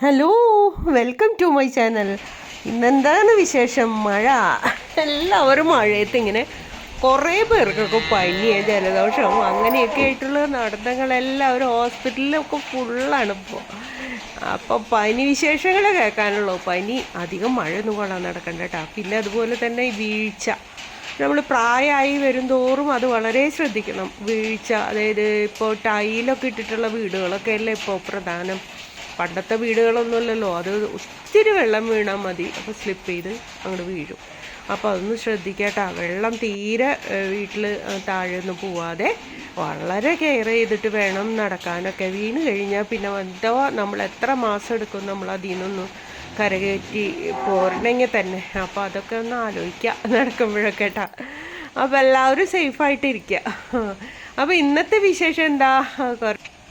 Hello welcome to my channel ഇന്നെന്താണ് വിശേഷം? മഴ. എല്ലാവരും മഴയത്ത് ഇങ്ങനെ കുറേ പേർക്കൊക്കെ പനിയെ ജലദോഷം അങ്ങനെയൊക്കെ ആയിട്ടുള്ള നടത്തങ്ങളെല്ലാവരും ഹോസ്പിറ്റലിലൊക്കെ ഫുള്ളാണ് ഇപ്പോൾ അപ്പോൾ പനി വിശേഷങ്ങൾ കേൾക്കാനുള്ളൂ. പനി അധികം മഴയൊന്നും കൊള്ളാൻ നടക്കണ്ട കേട്ടോ പിന്നെ അതുപോലെ തന്നെ വീഴ്ച. നമ്മൾ പ്രായമായി വരും തോറും അത് വളരെ ശ്രദ്ധിക്കണം. വീഴ്ച അതായത് ഇപ്പോൾ ടൈലൊക്കെ ഇട്ടിട്ടുള്ള വീടുകളൊക്കെ അല്ലേ ഇപ്പോൾ പ്രധാനം? പണ്ടത്തെ വീടുകളൊന്നുമല്ലല്ലോ. അത് ഒത്തിരി വെള്ളം വീണാൽ മതി. അപ്പോൾ സ്ലിപ്പ് ചെയ്ത് അങ്ങോട്ട് വീഴും. അപ്പോൾ അതൊന്ന് ശ്രദ്ധിക്കട്ടാ. വെള്ളം തീരെ വീട്ടിൽ താഴെയൊന്നും പോവാതെ വളരെ കെയർ ചെയ്തിട്ട് വേണം നടക്കാനൊക്കെ. വീണ് കഴിഞ്ഞാൽ പിന്നെ എന്തോ നമ്മൾ എത്ര മാസം എടുക്കും നമ്മൾ അതിൽ നിന്നൊന്ന് കരകയറ്റി പോരണമെങ്കിൽ തന്നെ. അപ്പോൾ അതൊക്കെ ഒന്ന് ആലോചിക്കുക നടക്കുമ്പോഴൊക്കെ കേട്ടാ അപ്പോൾ എല്ലാവരും സേഫായിട്ടിരിക്കുക അപ്പോൾ ഇന്നത്തെ വിശേഷം എന്താ?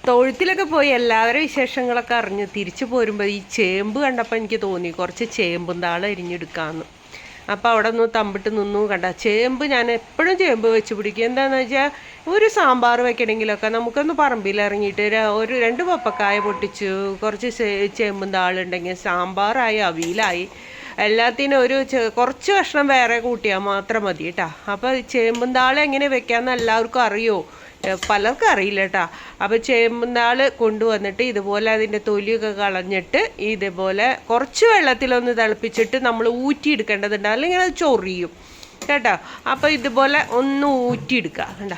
തൊഴുത്തിലൊക്കെ പോയി എല്ലാവരും വിശേഷങ്ങളൊക്കെ അറിഞ്ഞു തിരിച്ചു പോരുമ്പോൾ ഈ ചേമ്പ് കണ്ടപ്പോൾ എനിക്ക് തോന്നി കുറച്ച് ചേമ്പും താളം എരിഞ്ഞെടുക്കാമെന്ന് അപ്പോൾ അവിടെ നിന്ന് തമ്പിട്ട് നിന്നു കണ്ട ചേമ്പ് ഞാൻ എപ്പോഴും ചേമ്പ് വെച്ച് പിടിക്കും. എന്താണെന്ന് വെച്ചാൽ ഒരു സാമ്പാർ വെക്കണമെങ്കിലൊക്കെ നമുക്കൊന്ന് പറമ്പിൽ ഇറങ്ങിയിട്ട് ഒരു രണ്ട് പപ്പക്കായ പൊട്ടിച്ചു കുറച്ച് ചേമ്പും താളുണ്ടെങ്കിൽ സാമ്പാറായി അവിയലായി. എല്ലാത്തിനും ഒരു കുറച്ച് കഷ്ണം വേറെ കൂട്ടിയാൽ മാത്രം മതി കേട്ടോ അപ്പോൾ ചേമ്പും താളെ എങ്ങനെ വെക്കാമെന്ന് എല്ലാവർക്കും അറിയോ? ഏ, പലർക്കും അറിയില്ല കേട്ടോ അപ്പോൾ ചേമ്പുന്നാൾ കൊണ്ടുവന്നിട്ട് ഇതുപോലെ അതിന്റെ തൊലിയൊക്കെ കളഞ്ഞിട്ട് ഇതുപോലെ കുറച്ച് വെള്ളത്തിലൊന്ന് തിളപ്പിച്ചിട്ട് നമ്മൾ ഊറ്റിയെടുക്കേണ്ടതുണ്ട്. അല്ലെങ്കിൽ അത് ചൊറിയും. കേട്ടോ? അപ്പോൾ ഇതുപോലെ ഒന്ന് ഊറ്റിയെടുക്കുക കണ്ടോ?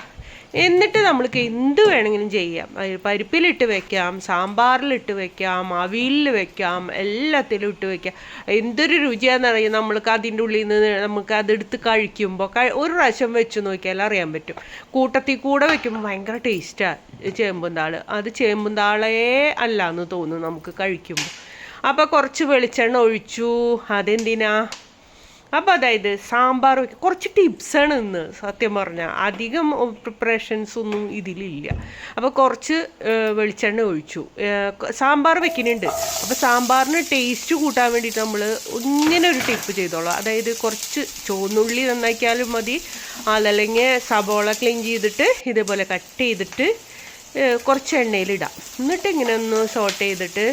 എന്നിട്ട് നമ്മൾക്ക് എന്ത് വേണമെങ്കിലും ചെയ്യാം. പരിപ്പിലിട്ട് വെക്കാം സാമ്പാറിലിട്ട് വെക്കാം അവിയലിൽ വെക്കാം എല്ലാത്തിലും ഇട്ട് വെക്കാം. എന്തൊരു രുചിയാണെന്നറിയാം നമ്മൾക്ക് അതിന്റെ ഉള്ളിൽ നിന്ന് നമുക്ക് അതെടുത്ത് കഴിക്കുമ്പോൾ ഒരു പ്രാവശ്യം വെച്ച് നോക്കിയാൽ അറിയാൻ പറ്റും. കൂട്ടത്തിൽ കൂടെ വെക്കുമ്പോൾ ഭയങ്കര ടേസ്റ്റാണ് ചേമ്പുന്താൾ അത് ചേമ്പുന്താളേ അല്ല എന്ന് തോന്നുന്നു നമുക്ക് കഴിക്കുമ്പോൾ. അപ്പോൾ കുറച്ച് വെളിച്ചെണ്ണ ഒഴിച്ചു. അതെന്തിനാ? അപ്പോൾ അതായത് സാമ്പാർ വയ്ക്കുക കുറച്ച് ടിപ്സാണ് ഇന്ന് സത്യം പറഞ്ഞാൽ അധികം പ്രിപ്പറേഷൻസ് ഒന്നും ഇതിലില്ല. അപ്പോൾ കുറച്ച് വെളിച്ചെണ്ണ ഒഴിച്ചു. സാമ്പാർ വെക്കുന്നുണ്ട് അപ്പോൾ സാമ്പാറിന് ടേസ്റ്റ് കൂട്ടാൻ വേണ്ടിയിട്ട് നമ്മൾ ഇങ്ങനെ ഒരു ടിപ്പ് ചെയ്തോളാം. അതായത് കുറച്ച് ചുവന്നുള്ളി നന്നാക്കിയാലും മതി. അതല്ലെങ്കിൽ സബോള ക്ലീൻ ചെയ്തിട്ട് ഇതേപോലെ കട്ട് ചെയ്തിട്ട് കുറച്ച് എണ്ണയിലിടാം. എന്നിട്ട് ഇങ്ങനെ ഒന്ന് സോട്ട് ചെയ്തിട്ട്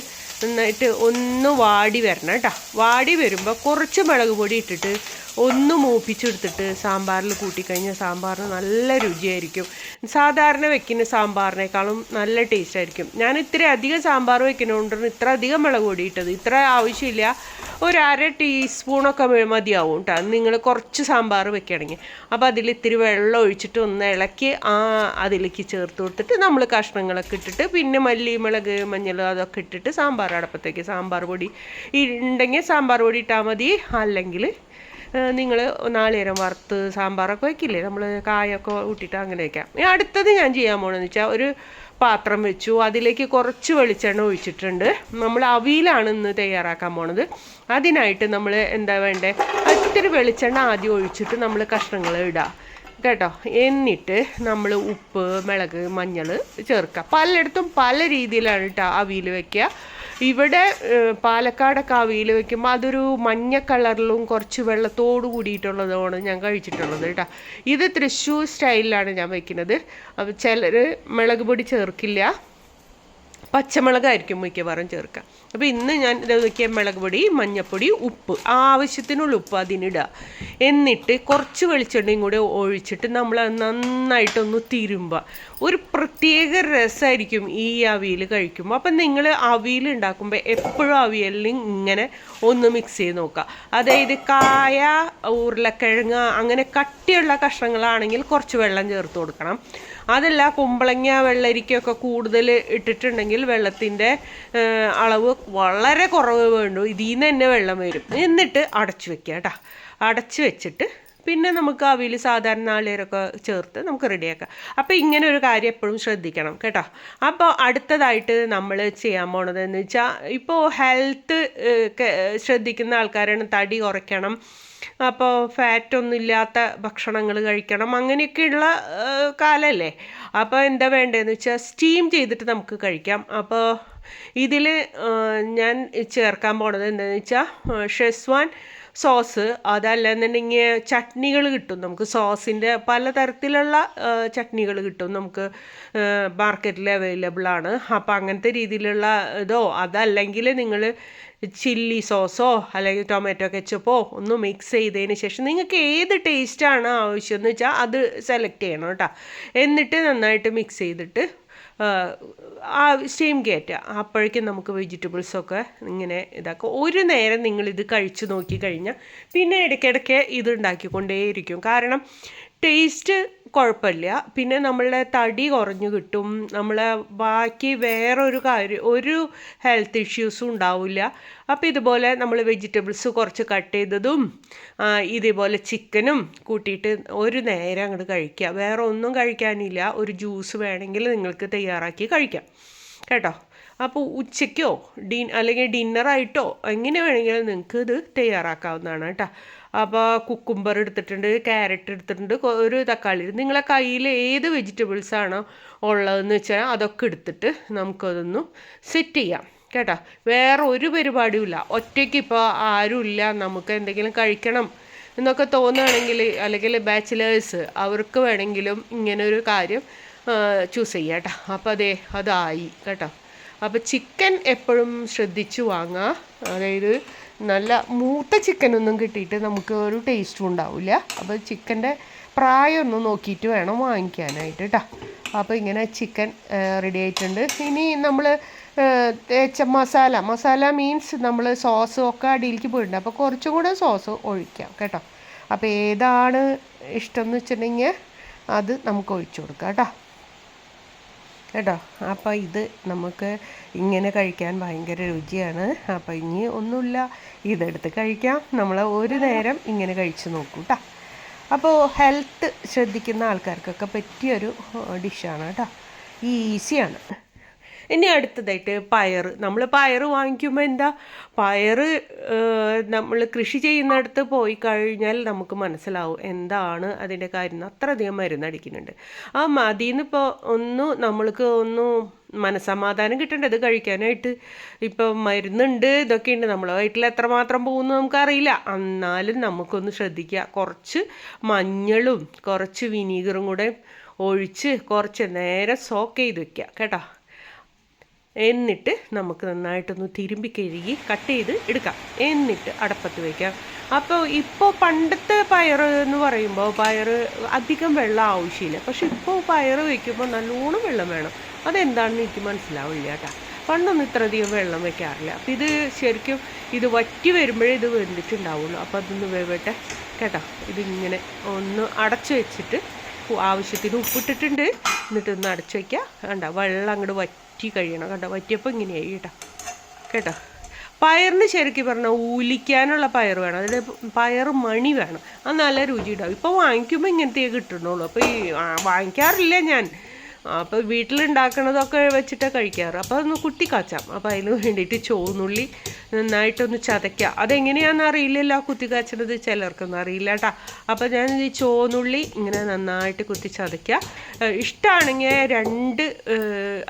നന്നായിട്ട് ഒന്ന് വാടി വരണം കേട്ടോ. വാടി വരുമ്പോൾ കുറച്ച് മുളക് പൊടി ഇട്ടിട്ട് ഒന്ന് മൂപ്പിച്ചെടുത്തിട്ട് സാമ്പാറിൽ കൂട്ടിക്കഴിഞ്ഞാൽ സാമ്പാറിന് നല്ല രുചിയായിരിക്കും. സാധാരണ വെക്കുന്ന സാമ്പാറിനേക്കാളും നല്ല ടേസ്റ്റ് ആയിരിക്കും. ഞാൻ ഇത്ര അധികം സാമ്പാർ വെക്കുന്നതുകൊണ്ടാണ് ഇത്ര അധികം മുളക് പൊടി ഇട്ടത്. ഇത്ര ആവശ്യമില്ല. ഒരു അര ടീസ്പൂണൊക്കെ മതിയാവും കേട്ടോ നിങ്ങൾ കുറച്ച് സാമ്പാർ വെക്കുകയാണെങ്കിൽ. അപ്പോൾ അതിൽ ഇത്തിരി വെള്ളം ഒഴിച്ചിട്ട് ഒന്ന് ഇളക്കി ആ അതിലേക്ക് ചേർത്ത് കൊടുത്തിട്ട് നമ്മൾ കഷ്ണങ്ങളൊക്കെ ഇട്ടിട്ട് പിന്നെ മല്ലി മുളക് മഞ്ഞൾ അതൊക്കെ ഇട്ടിട്ട് സാമ്പാർ അടപ്പത്തേക്ക് സാമ്പാർ പൊടി ഉണ്ടെങ്കിൽ സാമ്പാർ പൊടി ഇട്ടാൽ മതി. അല്ലെങ്കിൽ നിങ്ങൾ നാളികേരം വറുത്ത് സാമ്പാറൊക്കെ വയ്ക്കില്ലേ നമ്മൾ കായൊക്കെ ഊട്ടിയിട്ട് അങ്ങനെ വയ്ക്കാം അടുത്തത് ഞാൻ ചെയ്യാൻ പോകണമെന്ന് വെച്ചാൽ ഒരു പാത്രം വെച്ചു. അതിലേക്ക് കുറച്ച് വെളിച്ചെണ്ണ ഒഴിച്ചിട്ടുണ്ട്. നമ്മൾ അവിയിലാണ് ഇന്ന് തയ്യാറാക്കാൻ പോണത്. അതിനായിട്ട് നമ്മൾ എന്താ വേണ്ടേ? ഇത്തിരി വെളിച്ചെണ്ണ ആദ്യം ഒഴിച്ചിട്ട് നമ്മൾ കഷ്ണങ്ങൾ ഇടുക കേട്ടോ? എന്നിട്ട് നമ്മൾ ഉപ്പ് മുളക് മഞ്ഞൾ ചേർക്കുക. പലയിടത്തും പല രീതിയിലാണ് കേട്ടോ അവിയിൽ വെക്കുക. ഇവിടെ പാലക്കാടൊക്കെ അവിയിൽ വെക്കുമ്പോൾ അതൊരു മഞ്ഞ കളറിലും കുറച്ച് വെള്ളത്തോട് കൂടിയിട്ടുള്ളതാണ് ഞാൻ കഴിച്ചിട്ടുള്ളത് കേട്ടോ. ഇത് തൃശ്ശൂർ സ്റ്റൈലിലാണ് ഞാൻ വെക്കുന്നത് അപ്പോൾ ചിലർ മുളക് പൊടി ചേർക്കില്ല. പച്ചമുളകായിരിക്കും മിക്കവാറും ചേർക്കുക. അപ്പോൾ ഇന്ന് ഞാൻ നോക്കിയ മുളക് പൊടി മഞ്ഞൾപ്പൊടി ഉപ്പ്. ആവശ്യത്തിനുള്ള ഉപ്പ് അതിനിടുക. എന്നിട്ട് കുറച്ച് വെളിച്ചെണ്ണയും കൂടെ ഒഴിച്ചിട്ട് നമ്മൾ നന്നായിട്ടൊന്ന് തിരുമ്പുക. ഒരു പ്രത്യേക രസമായിരിക്കും ഈ അവിയൽ കഴിക്കുമ്പോൾ. അപ്പം നിങ്ങൾ അവിയൽ ഉണ്ടാക്കുമ്പോൾ എപ്പോഴും അവിയലിൽ ഇങ്ങനെ ഒന്ന് മിക്സ് ചെയ്ത് നോക്കുക. അതായത് കായ ഉരുളക്കിഴങ്ങ് അങ്ങനെ കട്ടിയുള്ള കഷ്ണങ്ങളാണെങ്കിൽ കുറച്ച് വെള്ളം ചേർത്ത് കൊടുക്കണം. അതല്ല കുമ്പളങ്ങ വെള്ളരിക്കൊക്കെ കൂടുതൽ ഇട്ടിട്ടുണ്ടെങ്കിൽ വെള്ളത്തിന്റെ അളവ് വളരെ കുറവ് വേണ്ടു. ഇതിൽ നിന്ന് തന്നെ വെള്ളം വരും. എന്നിട്ട് അടച്ചു വെക്കുക കേട്ടോ. അടച്ചു വെച്ചിട്ട് പിന്നെ നമുക്ക് അവിയിൽ സാധാരണ നാളികേരമൊക്കെ ചേർത്ത് നമുക്ക് റെഡിയാക്കാം അപ്പോൾ ഇങ്ങനെ ഒരു കാര്യം എപ്പോഴും ശ്രദ്ധിക്കണം കേട്ടോ. അപ്പോൾ അടുത്തതായിട്ട് നമ്മൾ ചെയ്യാൻ പോണത് എന്ന് വെച്ചാൽ ഇപ്പോൾ ഹെൽത്ത് ശ്രദ്ധിക്കുന്ന ആൾക്കാരാണ് തടി കുറയ്ക്കണം അപ്പോൾ ഫാറ്റൊന്നും ഇല്ലാത്ത ഭക്ഷണങ്ങൾ കഴിക്കണം. അങ്ങനെയൊക്കെയുള്ള കാലമല്ലേ അപ്പോൾ എന്താ വേണ്ടതെന്ന് വെച്ചാൽ സ്റ്റീം ചെയ്തിട്ട് നമുക്ക് കഴിക്കാം. അപ്പോൾ ഇതിൽ ഞാൻ ചേർക്കാൻ പോണത് എന്താണെന്ന് വെച്ചാൽ ഷെസ്വാൻ സോസ് അതല്ലെന്നുണ്ടെങ്കിൽ ചട്നികൾ കിട്ടും. നമുക്ക് സോസിന്റെ പലതരത്തിലുള്ള ചട്നികൾ കിട്ടും. നമുക്ക് മാർക്കറ്റിൽ അവൈലബിൾ ആണ്. അപ്പോൾ അങ്ങനത്തെ രീതിയിലുള്ള ഇതോ അതല്ലെങ്കിൽ നിങ്ങൾ ചില്ലി സോസോ അല്ലെങ്കിൽ ടൊമാറ്റോ കെച്ചപ്പോ ഒന്ന് മിക്സ് ചെയ്തതിന് ശേഷം നിങ്ങൾക്ക് ഏത് ടേസ്റ്റാണ് ആവശ്യം എന്ന് വെച്ചാൽ അത് സെലക്ട് ചെയ്യണം കേട്ടോ. എന്നിട്ട് നന്നായിട്ട് മിക്സ് ചെയ്തിട്ട് ആ സ്റ്റീം കയറ്റുക അപ്പോഴേക്കും നമുക്ക് വെജിറ്റബിൾസൊക്കെ ഇങ്ങനെ ഇതാക്കുക ഒരു നേരം നിങ്ങൾ ഇത് കഴിച്ചു നോക്കി കഴിഞ്ഞാൽ പിന്നെ ഇടയ്ക്കിടയ്ക്ക് ഇത് ഉണ്ടാക്കിക്കൊണ്ടേയിരിക്കും. കാരണം ടേസ്റ്റ് കുഴപ്പമില്ല. പിന്നെ നമ്മളുടെ തടി കുറഞ്ഞു കിട്ടും. നമ്മളെ ബാക്കി വേറൊരു കാര്യം ഒരു ഹെൽത്ത് ഇഷ്യൂസും ഉണ്ടാവില്ല. അപ്പോൾ ഇതുപോലെ നമ്മൾ വെജിറ്റബിൾസ് കുറച്ച് കട്ട് ചെയ്തതും ഇതേപോലെ ചിക്കനും കൂട്ടിയിട്ട് ഒരു നേരം അങ്ങോട്ട് കഴിക്കുക വേറെ ഒന്നും കഴിക്കാനില്ല. ഒരു ജ്യൂസ് വേണമെങ്കിൽ നിങ്ങൾക്ക് തയ്യാറാക്കി കഴിക്കാം. കേട്ടോ? അപ്പോൾ ഉച്ചയ്ക്കോ ഡി അല്ലെങ്കിൽ ഡിന്നറായിട്ടോ എങ്ങനെ വേണമെങ്കിലും നിങ്ങൾക്ക് ഇത് തയ്യാറാക്കാവുന്നതാണ് കേട്ടോ. അപ്പോൾ കുക്കുംബർ എടുത്തിട്ടുണ്ട് ക്യാരറ്റ് എടുത്തിട്ടുണ്ട് ഒരു തക്കാളി നിങ്ങളെ കയ്യിൽ ഏത് വെജിറ്റബിൾസ് ആണോ ഉള്ളതെന്ന് വെച്ചാൽ അതൊക്കെ എടുത്തിട്ട് നമുക്കതൊന്ന് സെറ്റ് ചെയ്യാം. കേട്ടോ? വേറെ ഒരു പരിപാടിയും ഒറ്റയ്ക്ക് ഇപ്പോൾ ആരുമില്ല. നമുക്ക് എന്തെങ്കിലും കഴിക്കണം എന്നൊക്കെ തോന്നുകയാണെങ്കിൽ അല്ലെങ്കിൽ ബാച്ചിലേഴ്സ് അവർക്ക് വേണമെങ്കിലും ഇങ്ങനൊരു കാര്യം ചൂസ് ചെയ്യാം കേട്ടോ. അപ്പോൾ അതെ അതായി കേട്ടോ. അപ്പോൾ ചിക്കൻ എപ്പോഴും ശ്രദ്ധിച്ചു വാങ്ങുക. അതായത് നല്ല മൂത്ത ചിക്കനൊന്നും കിട്ടിയിട്ട് നമുക്ക് ഒരു ടേസ്റ്റും ഉണ്ടാവില്ല. അപ്പോൾ ചിക്കന്റെ പ്രായമൊന്നും നോക്കിയിട്ട് വേണം വാങ്ങിക്കാനായിട്ട് കേട്ടോ അപ്പോൾ ഇങ്ങനെ ചിക്കൻ റെഡി ആയിട്ടുണ്ട്. ഇനി നമ്മൾ തേച്ച മസാല മസാല മീൻസ് നമ്മൾ സോസ് ഒക്കെ അടിയിലേക്ക് പോയിട്ടുണ്ട്. അപ്പോൾ കുറച്ചും കൂടെ സോസ് ഒഴിക്കാം കേട്ടോ. അപ്പോൾ ഏതാണ് ഇഷ്ടം എന്ന് വെച്ചിട്ടുണ്ടെങ്കിൽ അത് നമുക്ക് ഒഴിച്ചു കൊടുക്കാം കേട്ടോ കേട്ടോ? അപ്പോൾ ഇത് നമുക്ക് ഇങ്ങനെ കഴിക്കാൻ ഭയങ്കര രുചിയാണ്. അപ്പോൾ ഇനി ഒന്നുമില്ല ഇതെടുത്ത് കഴിക്കാം. നമ്മൾ ഒരു നേരം ഇങ്ങനെ കഴിച്ച് നോക്കൂ കേട്ടോ അപ്പോൾ ഹെൽത്ത് ശ്രദ്ധിക്കുന്ന ആൾക്കാർക്കൊക്കെ പറ്റിയൊരു ഡിഷാണ് കേട്ടോ ഈസിയാണ് ഇനി അടുത്തതായിട്ട് പയർ നമ്മൾ പയർ വാങ്ങിക്കുമ്പോൾ എന്താ? പയർ നമ്മൾ കൃഷി ചെയ്യുന്നിടത്ത് പോയി കഴിഞ്ഞാൽ നമുക്ക് മനസ്സിലാവും എന്താണ് അതിന്റെ കാര്യം. അത്രയധികം മരുന്നടിക്കുന്നുണ്ട് ആ മതിന്ന് ഇപ്പോൾ ഒന്ന് നമ്മൾക്ക് ഒന്ന് മനസമാധാനം കിട്ടേണ്ടത് കഴിക്കാനായിട്ട് ഇപ്പോൾ മരുന്നുണ്ട് ഇതൊക്കെയുണ്ട്. നമ്മളെ വീട്ടിൽ എത്രമാത്രം പോകുന്നു നമുക്കറിയില്ല. എന്നാലും നമുക്കൊന്ന് ശ്രദ്ധിക്കുക കുറച്ച് മഞ്ഞളും കുറച്ച് വിനീഗറും കൂടെ ഒഴിച്ച് കുറച്ച് നേരം സോക്ക് ചെയ്ത് വെക്കുക കേട്ടോ? എന്നിട്ട് നമുക്ക് നന്നായിട്ടൊന്ന് തിരുമ്പി കഴുകി കട്ട് ചെയ്ത് എടുക്കാം. എന്നിട്ട് അടപ്പത്ത് വയ്ക്കാം അപ്പോൾ ഇപ്പോൾ പണ്ടത്തെ പയർ എന്ന് പറയുമ്പോൾ പയർ അധികം വെള്ളം ആവശ്യമില്ല. പക്ഷെ ഇപ്പോൾ പയർ വയ്ക്കുമ്പോൾ നല്ലോണം വെള്ളം വേണം. അതെന്താണെന്ന് എനിക്ക് മനസ്സിലാവില്ല കേട്ടോ. പണ്ടൊന്നും ഇത്രയധികം വെള്ളം വെക്കാറില്ല അപ്പം ഇത് ശരിക്കും ഇത് വറ്റി വരുമ്പോഴേ ഇത് വെന്തിട്ടുണ്ടാവുള്ളൂ. അപ്പോൾ അതൊന്ന് വേവട്ടെ കേട്ടോ. ഇതിങ്ങനെ ഒന്ന് അടച്ചു വെച്ചിട്ട് ആവശ്യത്തിന് ഉപ്പിട്ടിട്ടുണ്ട്. എന്നിട്ട് ഒന്ന് അടച്ചു വയ്ക്കുക കണ്ട? വെള്ളം അങ്ങോട്ട് വറ്റി കഴിയണം. കണ്ട? വറ്റിയപ്പോൾ ഇങ്ങനെയായി കേട്ടോ. കേട്ടോ? പയറിന് ശരിക്കും പറഞ്ഞാൽ ഊലിക്കാനുള്ള പയർ വേണം. അതിൽ പയർ മണി വേണം. അത് നല്ല രുചി ഉണ്ടാവും ഇപ്പോൾ വാങ്ങിക്കുമ്പോൾ ഇങ്ങനത്തെ കിട്ടണുള്ളൂ അപ്പോൾ ഈ വാങ്ങിക്കാറില്ല ഞാൻ. അപ്പോൾ വീട്ടിലുണ്ടാക്കണതൊക്കെ വെച്ചിട്ട് കഴിക്കാറ്. അപ്പോൾ അതൊന്ന് കുത്തിക്കാച്ചാം. അപ്പോൾ അതിന് വേണ്ടിയിട്ട് ചോന്നുള്ളി നന്നായിട്ടൊന്ന് ചതയ്ക്കുക അതെങ്ങനെയാണെന്ന് അറിയില്ലല്ലോ കുത്തി കാച്ചണത് ചിലർക്കൊന്നും അറിയില്ല കേട്ടോ അപ്പോൾ ഞാൻ ഈ ചോന്നുള്ളി ഇങ്ങനെ നന്നായിട്ട് കുത്തി ചതയ്ക്കുക ഇഷ്ടമാണെങ്കിൽ രണ്ട്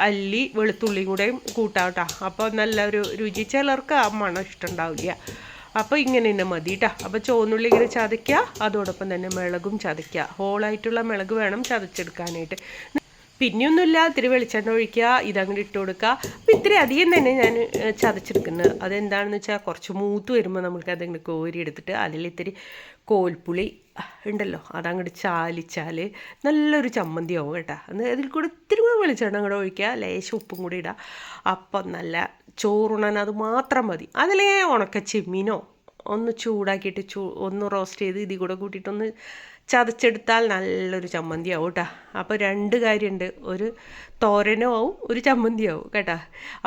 അല്ലി വെളുത്തുള്ളിയും കൂടെയും കൂട്ടാം കേട്ടോ അപ്പോൾ നല്ലൊരു രുചി ചിലർക്ക് ആ മണം ഇഷ്ടമുണ്ടാവില്ല അപ്പോൾ ഇങ്ങനെ തന്നെ മതി കേട്ടോ അപ്പോൾ ചോന്നുള്ളി ഇങ്ങനെ ചതയ്ക്കുക അതോടൊപ്പം തന്നെ മിളകും ചതയ്ക്കുക ഹോളായിട്ടുള്ള മിളക് വേണം ചതച്ചെടുക്കാനായിട്ട്. പിന്നെയൊന്നുമില്ല ഇത്തിരി വെളിച്ചെണ്ണ ഒഴിക്കുക ഇതങ്ങോട്ട് ഇട്ട് കൊടുക്കുക. അപ്പം ഇത്തിരി അധികം തന്നെ ഞാൻ ചതച്ചെടുക്കുന്നത്. അതെന്താണെന്ന് വെച്ചാൽ കുറച്ച് മൂത്ത് വരുമ്പോൾ നമുക്ക് അതങ്ങനെ കോരി എടുത്തിട്ട് അതിൽ ഇത്തിരി കോൽപ്പുളി ഉണ്ടല്ലോ അതങ്ങോട്ട് ചാലിച്ചാൽ നല്ലൊരു ചമ്മന്തി ആവും കേട്ടോ. അന്ന് അതിൽ കൂടെ ഇത്തിരി കൂടെ വെളിച്ചെണ്ണ അങ്ങോട്ട് ഒഴിക്കുക ലേശം ഉപ്പും കൂടി ഇടുക. അപ്പം നല്ല ചോറുണൻ അത് മാത്രം മതി. അതിലേ ഉണക്ക ചെമ്മീനോ ഒന്ന് ചൂടാക്കിയിട്ട് ചൂ ഒന്ന് റോസ്റ്റ് ചെയ്ത് ഇതിൽ കൂടെ കൂട്ടിയിട്ടൊന്ന് ചതച്ചെടുത്താൽ നല്ലൊരു ചമ്മന്തിയാവും കേട്ടോ. അപ്പോൾ രണ്ട് കാര്യമുണ്ട് ഒരു തോരനും ആവും ഒരു ചമ്മന്തി ആവും കേട്ടോ.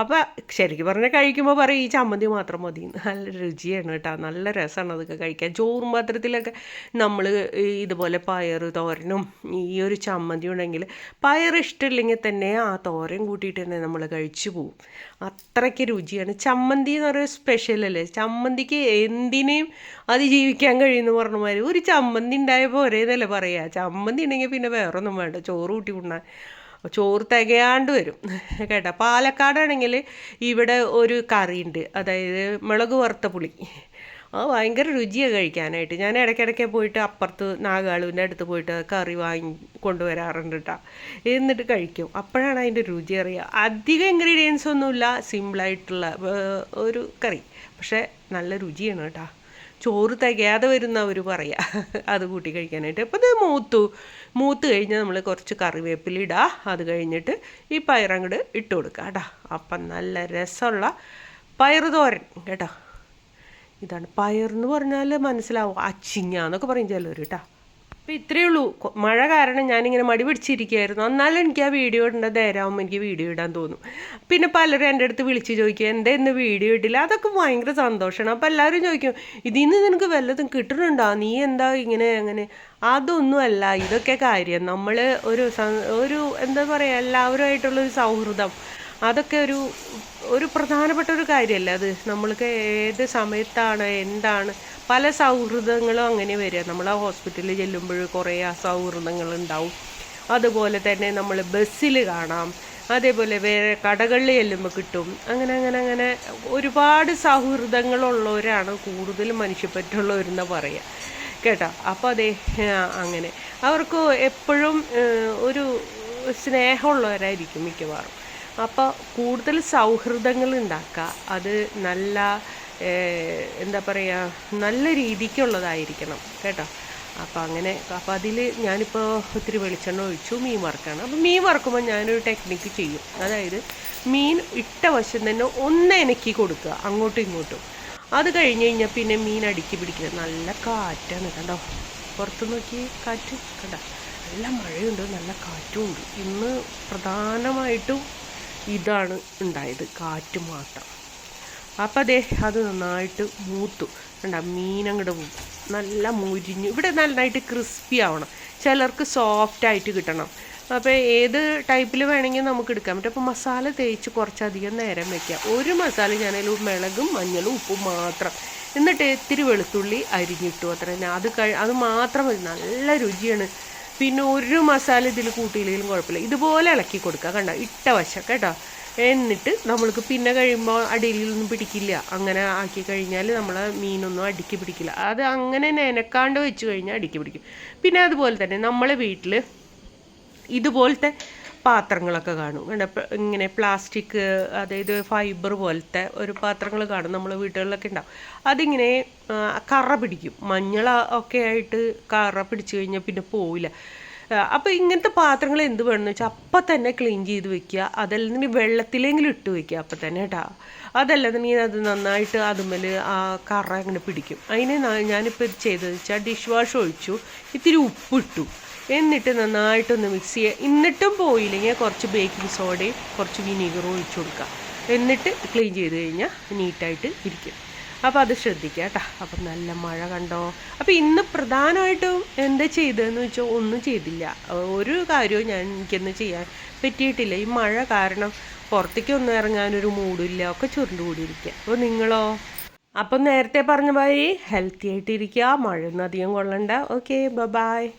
അപ്പോൾ ശരിക്കും പറഞ്ഞാൽ കഴിക്കുമ്പോൾ പറയും ഈ ചമ്മന്തി മാത്രം മതി നല്ല രുചിയാണ് കേട്ടോ. നല്ല രസമാണ് അതൊക്കെ കഴിക്കാൻ. ചോറും പാത്രത്തിലൊക്കെ നമ്മൾ ഇതുപോലെ പയർ തോരനും ഈ ഒരു ചമ്മന്തി ഉണ്ടെങ്കിൽ പയർ ഇഷ്ടമില്ലെങ്കിൽ തന്നെ ആ തോരൻ കൂട്ടിയിട്ട് തന്നെ നമ്മൾ കഴിച്ചു പോവും. അത്രയ്ക്ക് രുചിയാണ്. ചമ്മന്തി എന്ന് പറയുന്നത് സ്പെഷ്യൽ അല്ലേ? ചമ്മന്തിക്ക് എന്തിനേയും അതിജീവിക്കാൻ കഴിയുമെന്ന് പറഞ്ഞ മാതിരി ഒരു ചമ്മന്തി ഉണ്ടായപ്പോൾ ഒരേതല്ലേ പറയുക ചമ്മന്തി ഉണ്ടെങ്കിൽ പിന്നെ വേറൊന്നും വേണ്ട. ചോറ് കൂട്ടി ഉണ്ണാൻ. ചോറ് തികയാണ്ട് വരും. കേട്ടോ? പാലക്കാടാണെങ്കിൽ ഇവിടെ ഒരു കറിയുണ്ട്. അതായത് മുളക് വറുത്ത പുളി. അത് ഭയങ്കര രുചിയാണ് കഴിക്കാനായിട്ട്. ഞാൻ ഇടയ്ക്കിടയ്ക്ക് പോയിട്ട് അപ്പുറത്ത് നാഗാളുവിന്റെ അടുത്ത് പോയിട്ട് കറി വാങ്ങി കൊണ്ടുവരാറുണ്ട് കേട്ടോ എന്നിട്ട് കഴിക്കും. അപ്പോഴാണ് അതിന്റെ രുചി അറിയുക. അധികം ഇൻഗ്രീഡിയൻസ് ഒന്നുമില്ല. സിമ്പിളായിട്ടുള്ള ഒരു കറി. പക്ഷേ നല്ല രുചിയാണ് കേട്ടോ ചോറ് തികയാതെ വരുന്നവർ പറയാ. അത് കൂട്ടി കഴിക്കാനായിട്ട്. അപ്പോൾ ഇത് മൂത്തു. മൂത്ത് കഴിഞ്ഞാൽ നമ്മൾ കുറച്ച് കറിവേപ്പില ഇടുക അത് കഴിഞ്ഞിട്ട് ഈ പയറങ്ങോട്ട് ഇട്ട് കൊടുക്കുക കേട്ടോ അപ്പം നല്ല രസമുള്ള പയറ് തോരൻ കേട്ടോ. ഇതാണ്. പയർന്ന് പറഞ്ഞാൽ മനസ്സിലാവും. അച്ചിങ്ങ എന്നൊക്കെ പറയും ചിലർ കേട്ടോ അപ്പം ഇത്രയേ ഉള്ളൂ. മഴ കാരണം ഞാനിങ്ങനെ മടി പിടിച്ചിരിക്കുകയായിരുന്നു എന്നാലും എനിക്ക് ആ വീഡിയോ ഇടേണ്ട നേരമാകുമ്പോൾ എനിക്ക് വീഡിയോ ഇടാൻ തോന്നും. പിന്നെ പലരും എന്റെ അടുത്ത് വിളിച്ച് ചോദിക്കും എന്താ ഇന്ന് വീഡിയോ ഇട്ടില്ല അതൊക്കെ ഭയങ്കര സന്തോഷമാണ് അപ്പോൾ എല്ലാവരും ചോദിക്കും ഇതിൽ നിന്ന് നിനക്ക് വല്ലതും കിട്ടുന്നുണ്ടോ നീ എന്താ ഇങ്ങനെ അങ്ങനെ? അതൊന്നുമല്ല. ഇതൊക്കെ കാര്യം. നമ്മൾ ഒരു ഒരു എന്താ പറയുക എല്ലാവരുമായിട്ടുള്ളൊരു സൗഹൃദം. അതൊക്കെ ഒരു ഒരു പ്രധാനപ്പെട്ട ഒരു കാര്യമല്ല അത്. നമ്മൾക്ക് ഏത് സമയത്താണ് എന്താണ് പല സൗഹൃദങ്ങളും അങ്ങനെ വരിക. നമ്മൾ ആ ഹോസ്പിറ്റലിൽ ചെല്ലുമ്പോൾ കുറേ സൗഹൃദങ്ങൾ ഉണ്ടാവും. അതുപോലെ തന്നെ നമ്മൾ ബസ്സിൽ കാണാം. അതേപോലെ വേറെ കടകളിൽ ചെല്ലുമ്പോൾ കിട്ടും. അങ്ങനെ അങ്ങനെ അങ്ങനെ ഒരുപാട് സൗഹൃദങ്ങളുള്ളവരാണ് കൂടുതൽ മനുഷ്യപ്പറ്റുള്ളവരെന്ന് പറയുക കേട്ടോ? അപ്പോൾ അതെ അങ്ങനെ. അവർക്ക് എപ്പോഴും ഒരു സ്നേഹമുള്ളവരായിരിക്കും മിക്കവാറും. അപ്പോൾ കൂടുതൽ സൗഹൃദങ്ങൾ ഉണ്ടാക്കുക. അത് നല്ല എന്താ പറയുക നല്ല രീതിക്കുള്ളതായിരിക്കണം കേട്ടോ. അപ്പോൾ അങ്ങനെ അപ്പോൾ അതിൽ ഞാനിപ്പോൾ ഒത്തിരി വെളിച്ചെണ്ണ ഒഴിച്ചു മീൻ വറുക്കാണ്. അപ്പോൾ മീൻ വറുക്കുമ്പോൾ ഞാനൊരു ടെക്നിക്ക് ചെയ്യും. അതായത് മീൻ ഇട്ട വശം തന്നെ ഒന്ന് ഇനക്കി കൊടുക്കുക അങ്ങോട്ടും ഇങ്ങോട്ടും. അത് കഴിഞ്ഞ് കഴിഞ്ഞാൽ പിന്നെ മീൻ അടുക്കി പിടിക്കുക നല്ല കാറ്റാണ് കണ്ടോ. പുറത്ത് നോക്കി കാറ്റ് കണ്ട. നല്ല മഴയുണ്ട് നല്ല കാറ്റും ഉണ്ട്. ഇന്ന് പ്രധാനമായിട്ടും ഇതാണ് ഉണ്ടായത് കാറ്റ് മാത്രം. അപ്പം അതെ അത് നന്നായിട്ട് മൂത്തു. കണ്ട മീനങ്ങോട്ട് നല്ല മുരിഞ്ഞു. ഇവിടെ നന്നായിട്ട് ക്രിസ്പി ആവണം. ചിലർക്ക് സോഫ്റ്റായിട്ട് കിട്ടണം. അപ്പോൾ ഏത് ടൈപ്പിൽ വേണമെങ്കിൽ നമുക്ക് എടുക്കാൻ പറ്റും അപ്പോൾ മസാല തേച്ച് കുറച്ചധികം നേരം വെക്കുക ഒരു മസാല ഞാനതിൽ മിളകും മഞ്ഞളും ഉപ്പും മാത്രം. എന്നിട്ട് ഇത്തിരി വെളുത്തുള്ളി അരിഞ്ഞിട്ടു അത്ര അത് കഴി അത് മാത്രം മതി. നല്ല രുചിയാണ്. പിന്നെ ഒരു മസാല ഇതിൽ കൂട്ടിയില്ലെങ്കിലും കുഴപ്പമില്ല. ഇതുപോലെ ഇളക്കി കൊടുക്കുക. കണ്ട? ഇട്ട വശം കേട്ടോ. എന്നിട്ട് നമ്മൾക്ക് പിന്നെ കഴിയുമ്പോൾ അടിയിലൊന്നും പിടിക്കില്ല. അങ്ങനെ ആക്കി കഴിഞ്ഞാൽ നമ്മളെ മീനൊന്നും അടുക്കി പിടിക്കില്ല. അത് അങ്ങനെ നനക്കാണ്ട് വെച്ച് കഴിഞ്ഞാൽ അടുക്കി പിടിക്കും. പിന്നെ അതുപോലെ തന്നെ നമ്മളെ വീട്ടിൽ ഇതുപോലത്തെ പാത്രങ്ങളൊക്കെ കാണും. കണ്ട? ഇങ്ങനെ പ്ലാസ്റ്റിക് അതായത് ഫൈബർ പോലത്തെ ഒരു പാത്രങ്ങൾ കാണും നമ്മൾ വീടുകളിലൊക്കെ ഉണ്ടാവും. അതിങ്ങനെ കറ പിടിക്കും. മഞ്ഞൾ ഒക്കെ ആയിട്ട് കറ പിടിച്ചു കഴിഞ്ഞാൽ പിന്നെ പോവില്ല. അപ്പോൾ ഇങ്ങനത്തെ പാത്രങ്ങൾ എന്ത് വേണമെന്ന് വെച്ചാൽ അപ്പം തന്നെ ക്ലീൻ ചെയ്ത് വെക്കുക. അതല്ലെങ്കിൽ വെള്ളത്തിലെങ്കിലും ഇട്ട് വെക്കുക അപ്പം തന്നെ കേട്ടോ അതല്ലെന്നുണ്ടെങ്കിൽ അത് നന്നായിട്ട് അതുമ്മൽ ആ കറ അങ്ങനെ പിടിക്കും. അതിന് ഞാനിപ്പോൾ ചെയ്തത് വെച്ചാൽ ഡിഷ് വാഷ് ഒഴിച്ചു. ഇത്തിരി ഉപ്പിട്ടു. എന്നിട്ട് നന്നായിട്ടൊന്ന് മിക്സ് ചെയ്യുക. എന്നിട്ടും പോയില്ലെങ്കിൽ കുറച്ച് ബേക്കിംഗ് സോഡയും കുറച്ച് വിനീഗറും ഒഴിച്ച് കൊടുക്കുക. എന്നിട്ട് ക്ലീൻ ചെയ്ത് കഴിഞ്ഞാൽ നീറ്റായിട്ട് ഇരിക്കും. അപ്പോൾ അത് ശ്രദ്ധിക്കുക കേട്ടോ. അപ്പം നല്ല മഴ കണ്ടോ? അപ്പോൾ ഇന്ന് പ്രധാനമായിട്ടും എന്താ ചെയ്തതെന്ന് വെച്ചാൽ ഒന്നും ചെയ്തില്ല. ഒരു കാര്യവും ഞാൻ എനിക്കൊന്നും ചെയ്യാൻ പറ്റിയിട്ടില്ല. ഈ മഴ കാരണം പുറത്തേക്ക് ഒന്നും ഇറങ്ങാനൊരു മൂടില്ല ഒക്കെ ചുരുണ്ട് ചുരുണ്ടുകൂടിയിരിക്കുക. അപ്പോൾ നിങ്ങളോ? അപ്പം നേരത്തെ പറഞ്ഞ മാതിരി ഹെൽത്തി ആയിട്ടിരിക്കുക. മഴയൊന്നും അധികം കൊള്ളണ്ട. Okay bye